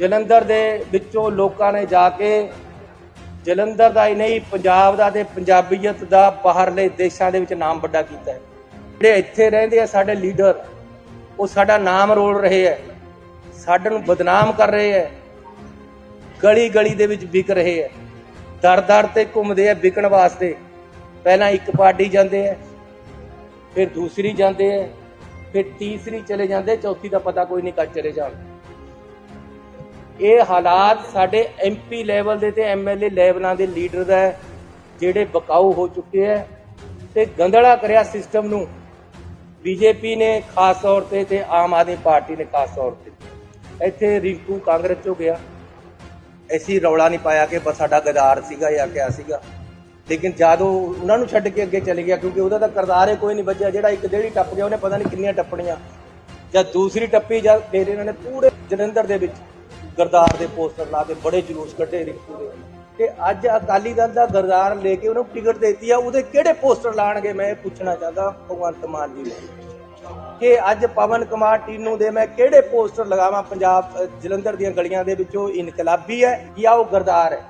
ਜਲੰਧਰ ਦੇ ਵਿੱਚੋਂ ਲੋਕਾਂ ਨੇ ਜਾ ਕੇ ਜਲੰਧਰ ਦਾ ਹੀ ਨਹੀਂ, ਪੰਜਾਬ ਦਾ ਤੇ ਪੰਜਾਬੀਅਤ ਦਾ ਬਾਹਰਲੇ ਦੇਸ਼ਾਂ ਦੇ ਵਿੱਚ ਨਾਮ ਵੱਡਾ ਕੀਤਾ ਹੈ। ਜਿਹੜੇ ਇੱਥੇ ਰਹਿੰਦੇ ਆ, ਸਾਡੇ ਲੀਡਰ, ਉਹ ਸਾਡਾ ਨਾਮ ਰੋਲ ਰਹੇ ਹੈ, ਸਾਡੇ ਨੂੰ ਬਦਨਾਮ ਕਰ ਰਹੇ ਹੈ ਗਲੀ ਗਲੀ ਦੇ ਵਿੱਚ ਵਿਕ ਰਹੇ ਹੈ ਦਰ ਦਰ ਤੇ ਘੁੰਮਦੇ ਆ ਵਿਕਣ ਵਾਸਤੇ। ਪਹਿਲਾਂ ਇੱਕ ਪਾਰਟੀ ਜਾਂਦੇ ਆ, ਫਿਰ ਦੂਸਰੀ ਜਾਂਦੇ ਆ, ਫਿਰ ਤੀਸਰੀ ਚਲੇ ਜਾਂਦੇ, ਚੌਥੀ ਦਾ ਪਤਾ ਕੋਈ ਨਹੀਂ ਕਦ ਚਲੇ ਜਾਣ ਇਹ ਹਾਲਾਤ ਸਾਡੇ ਐਮਪੀ ਲੈਵਲ ਦੇ ਤੇ ਐਮਐਲਏ ਲੈਵਲਾਂ ਦੇ ਲੀਡਰ ਦਾ ਜਿਹੜੇ ਬਕਾਊ ਹੋ ਚੁੱਕੇ ਹੈ ਤੇ ਗੰਦਲਾ ਕਰਿਆ ਸਿਸਟਮ ਨੂੰ ਬੀਜੇਪੀ ਨੇ ਖਾਸ ਤੌਰ ਤੇ ਤੇ ਆਮ ਆਦਮੀ ਪਾਰਟੀ ਨੇ ਖਾਸ ਤੌਰ ਤੇ। ਇੱਥੇ ਰਿੰਕੂ ਕਾਂਗਰਸ ਚੋਂ ਗਿਆ। ਐਸੀ ਰੌਲਾ ਨਹੀਂ ਪਾਇਆ ਕਿ ਬਸ ਸਾਡਾ ਗਦਾਰ ਸੀਗਾ ਜਾਂ ਕਿਆ ਸੀਗਾ। ਲੇਕਿਨ ਜਦੋਂ ਉਹਨਾਂ ਨੂੰ ਛੱਡ ਕੇ ਅੱਗੇ ਚਲੇ ਗਿਆ, ਕਿਉਂਕਿ ਉਹਦਾ ਤਾਂ ਕਰਦਾਰ ਹੀ ਕੋਈ ਨਹੀਂ ਬਚਿਆ, ਜਿਹੜਾ ਇੱਕ ਡੇਢੀ ਟੱਪ ਗਿਆ, ਉਹਨੇ ਪਤਾ ਨਹੀਂ ਕਿੰਨੀਆਂ ਟੱਪਣੀਆਂ। ਜਦ ਦੂਸਰੀ ਟੱਪੀ ਜਦ ਫਿਰ ਇਹਨਾਂ ਨੇ ਪੂਰੇ ਜਲੰਧਰ ਦੇ ਵਿੱਚ ਗਰਦਾਰ ਦੇ ਪੋਸਟਰ ਲਾ ਕੇ ਬੜੇ ਜਲੂਸ ਕੱਢੇ ਰਿੰਕੂ ਦੇ। ਤੇ ਅੱਜ ਅਕਾਲੀ ਦਲ ਦਾ ਗਰਦਾਰ ਲੈ ਕੇ ਉਹਨੂੰ ਟਿਕਟ ਦੇਤੀ ਆ, ਉਹਦੇ ਕਿਹੜੇ ਪੋਸਟਰ ਲਾਣਗੇ ਮੈਂ ਇਹ ਪੁੱਛਣਾ ਚਾਹੁੰਦਾ, ਭਗਵੰਤ ਮਾਨ ਜੀ ਨੂੰ। ਕਿ ਅੱਜ ਪਵਨ ਕੁਮਾਰ ਟੀਨੂ ਦੇ ਮੈਂ ਕਿਹੜੇ ਪੋਸਟਰ ਲਗਾਵਾਂ, ਪੰਜਾਬ ਜਲੰਧਰ ਦੀਆਂ ਗਲੀਆਂ ਦੇ ਵਿੱਚੋਂ ਇਨਕਲਾਬੀ ਹੈ ਜਾਂ ਉਹ ਗਰਦਾਰ ਹੈ?